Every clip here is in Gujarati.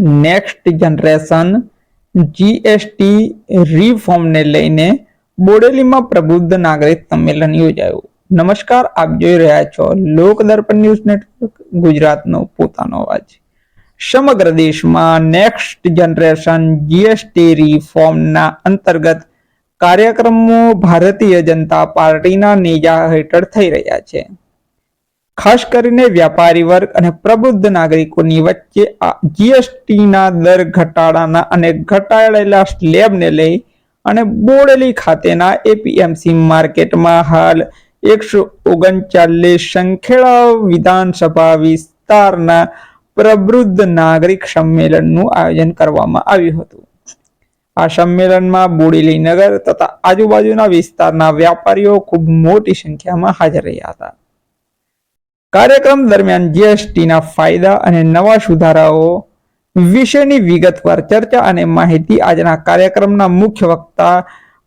નેક્સ્ટ જનરેશન જીએસટી રિફોર્મને લઈને બોડેલીમાં પ્રબુદ્ધ નાગરિક સંમેલન યોજાયું. નમસ્કાર, આપ જોઈ રહ્યા છો લોક દર્પણ ન્યૂઝ નેટવર્ક, ગુજરાતનો પોતાનો અવાજ. સમગ્ર દેશમાં નેક્સ્ટ જનરેશન જીએસટી રિફોર્મના અંતર્ગત કાર્યક્રમો ભારતીય જનતા પાર્ટીના નેજા હેઠળ થઈ રહ્યા છે. ખાસ કરીને વ્યાપારી વર્ગ અને પ્રબુદ્ધ નાગરિકોની વચ્ચે આ જીએસટીના દર ઘટાડાના અને ઘટાડેલા સ્લેબને લઈ અને બોડેલી ખાતેના એપીએમસી માર્કેટમાં હાલ એકસો ઓગણચાલીસ સંખેડા વિધાનસભા વિસ્તારના પ્રબુદ્ધ નાગરિક સંમેલનનું આયોજન કરવામાં આવ્યું હતું. આ સંમેલનમાં બોડેલી નગર તથા આજુબાજુના વિસ્તારના વ્યાપારીઓ ખૂબ મોટી સંખ્યામાં હાજર રહ્યા હતા. કાર્યક્રમ દરમિયાન જીએસટીના ફાયદા અને નવા સુધારાઓ વિશેની વિગતવાર ચર્ચા અને માહિતી આજના કાર્યક્રમના મુખ્ય વક્તા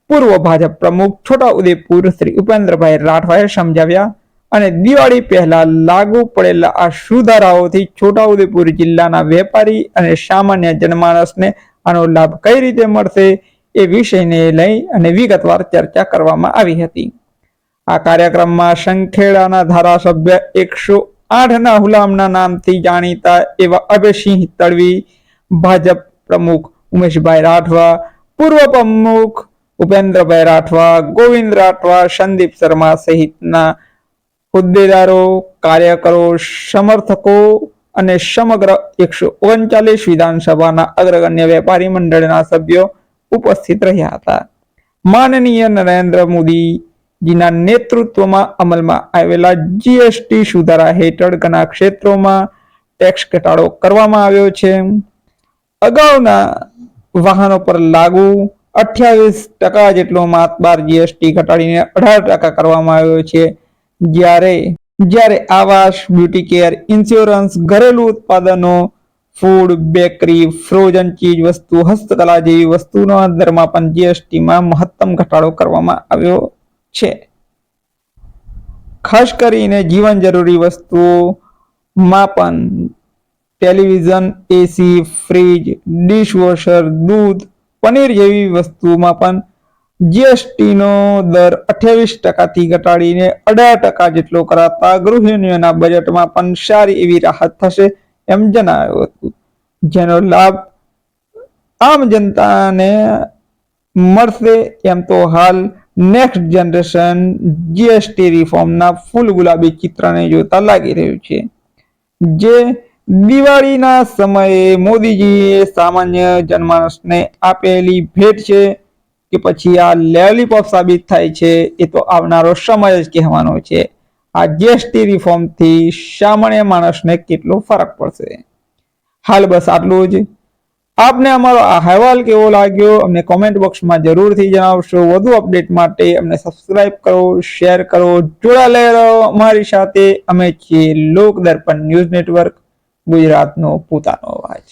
પૂર્વ ભાજપ પ્રમુખ છોટાઉદેપુર શ્રી ઉપેન્દ્રભાઈ રાઠવાએ સમજાવ્યા અને દિવાળી પહેલા લાગુ પડેલા આ સુધારાઓથી છોટાઉદેપુર જિલ્લાના વેપારી અને સામાન્ય જનમાનસને આનો લાભ કઈ રીતે મળશે એ વિષયને લઈ અને વિગતવાર ચર્ચા કરવામાં આવી હતી. આ કાર્યક્રમમાં સંખેડાના ધારાસભ્ય એકસો આઠના હુલામના નામથી જાણીતા એવા અભયસિંહ તડવી ભાજપ પ્રમુખ ઉમેશભાઈ રાઠવા, પૂર્વ પ્રમુખ ઉપેન્દ્રભાઈ રાઠવા, ગોવિંદ રાઠવા, સંદીપ શર્મા સહિતના હોદ્દેદારો, કાર્યકરો, સમર્થકો અને સમગ્ર એકસો ઓગણચાલીસ વિધાનસભાના અગ્રગણ્ય વેપારી મંડળના સભ્યો ઉપસ્થિત રહ્યા હતા. માનનીય નરેન્દ્ર મોદી જીના નેતૃત્વમાં અમલમાં આવેલા જીએસટી સુધારા હેઠળ ઘણા ક્ષેત્રોમાં ટેક્સ ઘટાડો કરવામાં આવ્યો છે. અગાઉના વાહનો પર લાગુ અઠ્યાવીસ ટકા જેટલો માતબાર જીએસટી ઘટાડીને અઢાર ટકા કરવામાં આવ્યો છે. જ્યારે જ્યારે આવાસ બ્યુટી કેર ઇન્સ્યોરન્સ ઘરેલું ઉત્પાદનો ફૂડ બેકરી ફ્રોઝન ચીજ વસ્તુ, હસ્તકલા જેવી વસ્તુના દરમાં પણ જીએસટીમાં મહત્તમ ઘટાડો કરવામાં આવ્યો છે. ખાસ કરીને જીવન જરૂરી વસ્તુઓમાં પણ ટેલિવિઝન, એસી, ફ્રીજ, ડિશવોશર, દૂધ, પનીર જેવી વસ્તુમાં પણ જીએસટીનો દર અઠ્યાવીસ ટકાથી ઘટાડીને અઢાર ટકા જેટલો કરાતા ગૃહિણીઓના બજેટમાં પણ સારી એવી રાહત થશે એમ જણાવ્યું હતું. જેનો લાભ આમ જનતાને મળશે એમ તો હાલ નેક્સ્ટ જનરેશન જીએસટી રિફોર્મના ફૂલ ગુલાબી ચિત્રને જોતા લાગી રહ્યું છે. જે દિવાળીના સમયે મોદીજીએ સામાન્ય જનમાનસને આપેલી ભેટ છે કે પછી આ લેલીપોપ સાબિત થાય છે એ તો આવનારો સમય જ કહેવાનો છે. આ જીએસટી રિફોર્મથી સામાન્ય માણસને કેટલો ફરક પડશે? હાલ બસ આટલું જ. આપને અમારો આ અહેવાલ કેવો લાગ્યો અમને કોમેન્ટ બોક્સમાં જરૂરથી જણાવશો. વધુ અપડેટ માટે અમને સબસ્ક્રાઇબ કરો શેર કરો, જોડાયેલા રહો અમારી સાથે. અમે છીએ લોક દર્પણ ન્યૂઝ નેટવર્ક, ગુજરાતનો પોતાનો અવાજ.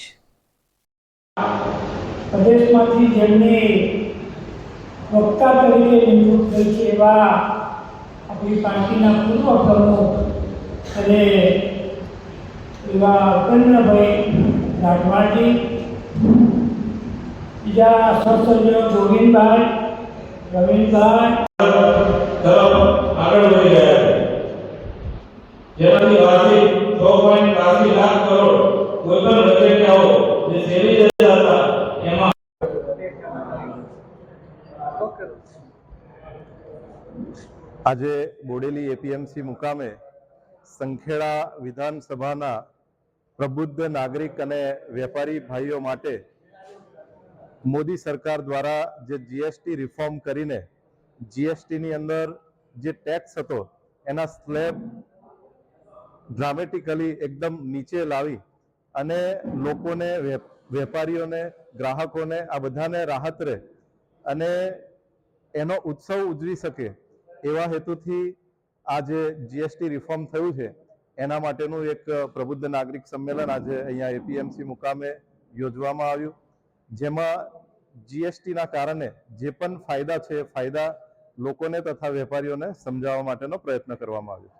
પ્રદેશમાંથી જેમને વક્તા તરીકે નિમણૂક થઈ છે એવા આપણી પાર્ટીના પૂર્વ પ્રમુખ અને એવા ઉપેન્દ્રભાઈ રાઠવાજી બીજા સત્સંજો ગોવિંદભાઈ રવિનભાઈ તરફ આગળ વધી રહ્યા છે જેમાંથી વાર્ષિક છ પોઈન્ટ ત્રાસી લાખ કરોડ કોઈ પણ રચેટિયાઓ જે શેરી જતા હતા એમાં આજે બોડેલી એપીએમસી મુકામે સંખેડા વિધાનસભાના પ્રબુદ્ધ નાગરિક અને વેપારી ભાઈઓ માટે મોદી સરકાર દ્વારા જે જીએસટી રિફોર્મ કરીને જીએસટીની અંદર જે ટેક્સ હતો, એના સ્લેબ ડ્રામેટિકલી એકદમ નીચે લાવી અને લોકોને વેપારીઓને, ગ્રાહકોને આ બધાને રાહત રહે અને એનો ઉત્સવ ઉજવી શકે એવા હેતુથી આ જે જીએસટી રિફોર્મ થયું છે એના માટેનું એક પ્રબુદ્ધ નાગરિક સંમેલન આજે અહીંયા એપીએમસી મુકામે યોજવામાં આવ્યું. જેમાં જીએસટીના કારણે જે પણ ફાયદા છે, એ ફાયદા લોકોને તથા વેપારીઓને સમજાવવા માટેનો પ્રયત્ન કરવામાં આવ્યો.